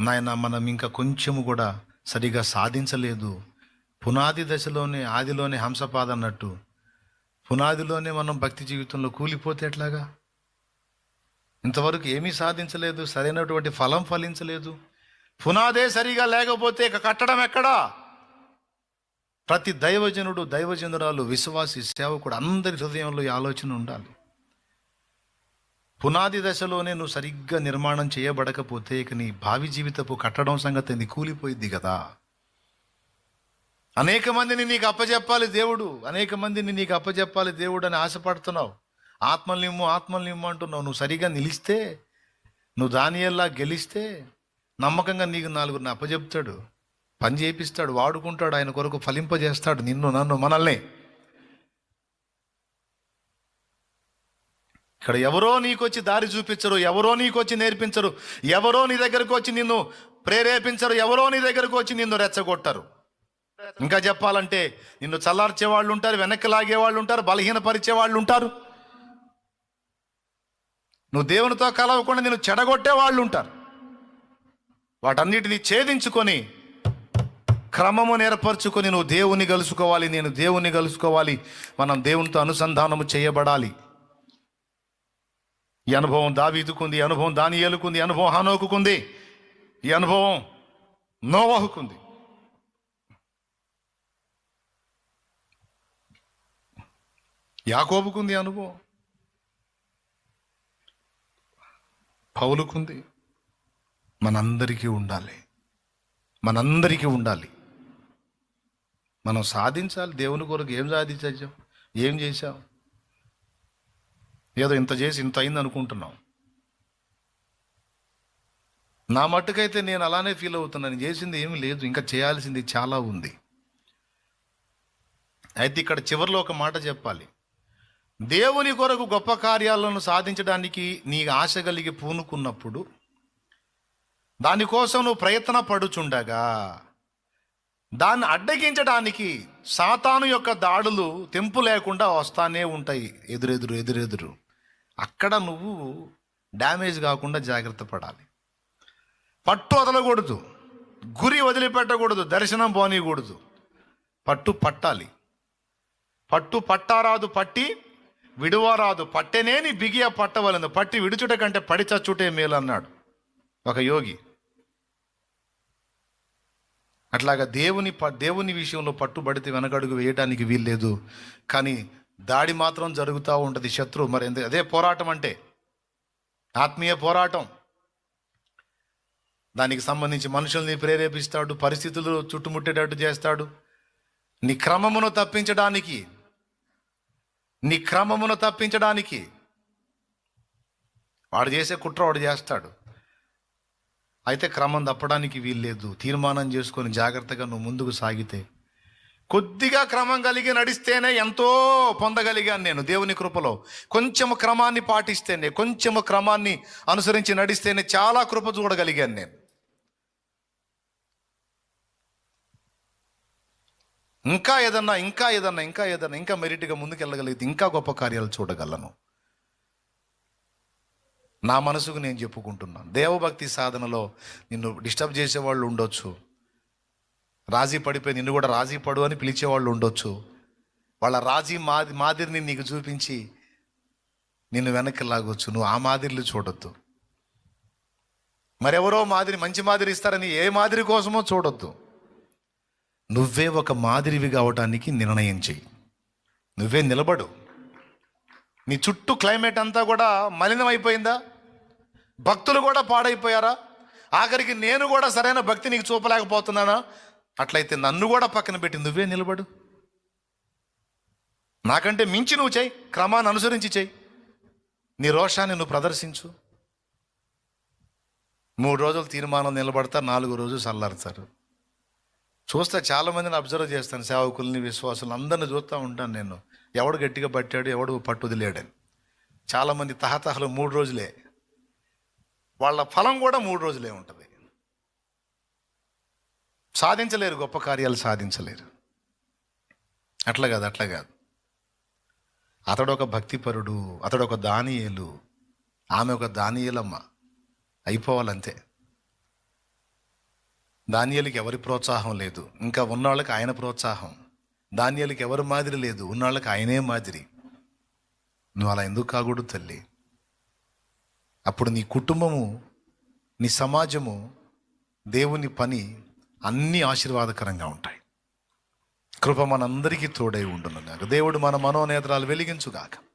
నాయన మనం ఇంకా కొంచెము కూడా సరిగా సాధించలేదు. పునాది దశలోనే ఆదిలోనే హంసపాద అన్నట్టు. పునాదిలోనే మనం భక్తి జీవితంలో కూలిపోతే ఎట్లాగా? ఇంతవరకు ఏమీ సాధించలేదు సరైనటువంటి ఫలం ఫలించలేదు. పునాదే సరిగా లేకపోతే ఇక కట్టడం ఎక్కడా? ప్రతి దైవజనుడు దైవజనురాలు విశ్వాసి సేవకుడు అందరి హృదయంలో ఈ ఆలోచన ఉండాలి. పునాది దశలోనే నువ్వు సరిగ్గా నిర్మాణం చేయబడకపోతే ఇక నీ భావి జీవితపు కట్టడం సంగతి నీ కూలిపోయింది కదా. అనేక మందిని నీకు అప్పచెప్పాలి దేవుడు. అనేక మందిని నీకు అప్పచెప్పాలి దేవుడు అని ఆశపడుతున్నావు. ఆత్మలిమ్ము ఆత్మలిమ్ము అంటున్నావు. నువ్వు సరిగా నిలిస్తే నువ్వు దానియల్లా గెలిస్తే నమ్మకంగా నీకు నాలుగురిని అప్పచెప్తాడు పని చేపిస్తాడు వాడుకుంటాడు ఆయన కొరకు ఫలింపజేస్తాడు నిన్ను నన్ను మనల్ని. ఇక్కడ ఎవరో నీకొచ్చి దారి చూపించరు ఎవరో నీకొచ్చి నేర్పించరు ఎవరో నీ దగ్గరకు వచ్చి నిన్ను ప్రేరేపించరు ఎవరో నీ దగ్గరకు వచ్చి నిన్ను రెచ్చగొట్టరు. ఇంకా చెప్పాలంటే నిన్ను చల్లార్చే వాళ్ళు ఉంటారు వెనక్కి లాగే వాళ్ళు ఉంటారు బలహీనపరిచే వాళ్ళు ఉంటారు. నువ్వు దేవునితో కలవకుండా నిన్ను చెడగొట్టే వాళ్ళు ఉంటారు. వాటన్నిటిని ఛేదించుకొని క్రమము నేర్పరచుకొని నువ్వు దేవుణ్ణి కలుసుకోవాలి నేను దేవుణ్ణి కలుసుకోవాలి మనం దేవునితో అనుసంధానము చేయబడాలి. ఈ అనుభవం దావీదుకుంది ఈ అనుభవం దానియేలుకుంది ఈ అనుభవం హానోకుకుంది ఈ అనుభవం నోవాహుకుంది. యాకోబుకుంది అనుభవం. పౌలుకుంది. మనందరికీ ఉండాలి. మనందరికీ ఉండాలి. మనం సాధించాలి. దేవుని కొరకు ఏం సాధించాం? ఏం చేశాం? ఏదో ఇంత చేసి ఇంత అయింది అనుకుంటున్నాం. నా మట్టుకైతే నేను అలానే ఫీల్ అవుతున్నాను. చేసింది ఏమీ లేదు. ఇంకా చేయాల్సింది చాలా ఉంది. అయితే ఇక్కడ చివరిలో ఒక మాట చెప్పాలి. దేవుని కొరకు గొప్ప కార్యాలను సాధించడానికి నీ ఆశ కలిగి పూనుకున్నప్పుడు దానికోసం నువ్వు ప్రయత్న పడుచుండగా దాన్ని అడ్డగించడానికి సాతాను యొక్క దాడులు తెంపు లేకుండా వస్తానే ఉంటాయి ఎదురెదురు ఎదురెదురు. అక్కడ నువ్వు డ్యామేజ్ కాకుండా జాగ్రత్త పడాలి. పట్టు వదలకూడదు. గురి వదిలిపెట్టకూడదు. దర్శనం పోనీయకూడదు. పట్టు పట్టాలి. పట్టు పట్టారాదు పట్టి విడువరాదు పట్టెనేని బిగియ పట్టవలను పట్టి విడుచుట కంటే పడి చచ్చుటే మేలు అన్నాడు ఒక యోగి. అట్లాగా దేవుని ప దేవుని విషయంలో పట్టుబడితే వెనకడుగు వేయడానికి వీల్లేదు. కానీ దాడి మాత్రం జరుగుతూ ఉంటుంది శత్రువు మరి అదే పోరాటం అంటే? ఆత్మీయ పోరాటం. దానికి సంబంధించి మనుషుల్ని ప్రేరేపిస్తాడు పరిస్థితులు చుట్టుముట్టేటట్టు చేస్తాడు. నీ క్రమమును తప్పించడానికి నీ క్రమమును తప్పించడానికి వాడు చేసే కుట్ర వాడు చేస్తాడు. అయితే క్రమం తప్పడానికి వీల్లేదు. తీర్మానం చేసుకొని జాగ్రత్తగా నువ్వు ముందుకు సాగితే. కొద్దిగా క్రమం కలిగి నడిస్తేనే ఎంతో పొందగలిగాను నేను దేవుని కృపలో. కొంచెము క్రమాన్ని పాటిస్తేనే కొంచెము క్రమాన్ని అనుసరించి నడిస్తేనే చాలా కృప చూడగలిగాను నేను. ఇంకా ఏదన్నా ఇంకా ఏదన్నా ఇంకా ఏదన్నా ఇంకా మెరిట్గా ముందుకు వెళ్ళగలిగితే ఇంకా గొప్ప కార్యాలు చూడగలను. నా మనసుకు నేను చెప్పుకుంటున్నాను. దేవభక్తి సాధనలో నిన్ను డిస్టర్బ్ చేసేవాళ్ళు ఉండొచ్చు. రాజీ పడిపోయి నిన్ను కూడా రాజీ పడు అని పిలిచేవాళ్ళు ఉండొచ్చు. వాళ్ళ రాజీ మాది మాదిరిని నీకు చూపించి నిన్ను వెనక్కి లాగొచ్చు. నువ్వు ఆ మాదిరిలు చూడొద్దు. మరెవరో మాదిరి మంచి మాదిరి ఇస్తారని ఏ మాదిరి కోసమో చూడొద్దు. నువ్వే ఒక మాదిరివి కావటానికి నిర్ణయం చెయ్యి. నువ్వే నిలబడు. నీ చుట్టూ క్లైమేట్ అంతా కూడా మలినమైపోయిందా? భక్తులు కూడా పాడైపోయారా? ఆఖరికి నేను కూడా సరైన భక్తి నీకు చూపలేకపోతున్నానా? అట్లయితే నన్ను కూడా పక్కన పెట్టి నువ్వే నిలబడు. నాకంటే మించి నువ్వు చేయి క్రమాన్ని అనుసరించి చేయి. నీ రోషాన్ని నువ్వు ప్రదర్శించు. మూడు రోజులు తీర్మానం నిలబడతారు నాలుగు రోజులు చల్లారుతారు చూస్తే చాలామందిని అబ్జర్వ్ చేస్తాను సేవకుల్ని విశ్వాసులు అందరిని చూస్తూ ఉంటాను నేను. ఎవడు గట్టిగా పట్టాడు ఎవడు పట్టుదిలేడని. చాలామంది తహతహలు మూడు రోజులే. వాళ్ళ ఫలం కూడా మూడు రోజులే ఉంటుంది. సాధించలేరు గొప్ప కార్యాలు సాధించలేరు. అట్లా కాదు అట్లా కాదు. అతడు ఒక భక్తిపరుడు అతడు ఒక దానియేలు ఆమె ఒక దానియేలమ్మ. అయిపోవాలంతే. దానియాలకి ఎవరి ప్రోత్సాహం లేదు. ఇంకా ఉన్నవాళ్ళకి ఆయన ప్రోత్సాహం. దానియాలకి ఎవరి మాదిరి లేదు. ఉన్నవాళ్ళకి ఆయనే మాదిరి. నువ్వు అలా ఎందుకు కాకూడదు తల్లి? అప్పుడు నీ కుటుంబము నీ సమాజము దేవుని పని అన్నీ ఆశీర్వాదకరంగా ఉంటాయి. కృప మనందరికీ తోడై ఉండును దేవుడు మన మనోనేత్రాలు వెలిగించుగాక.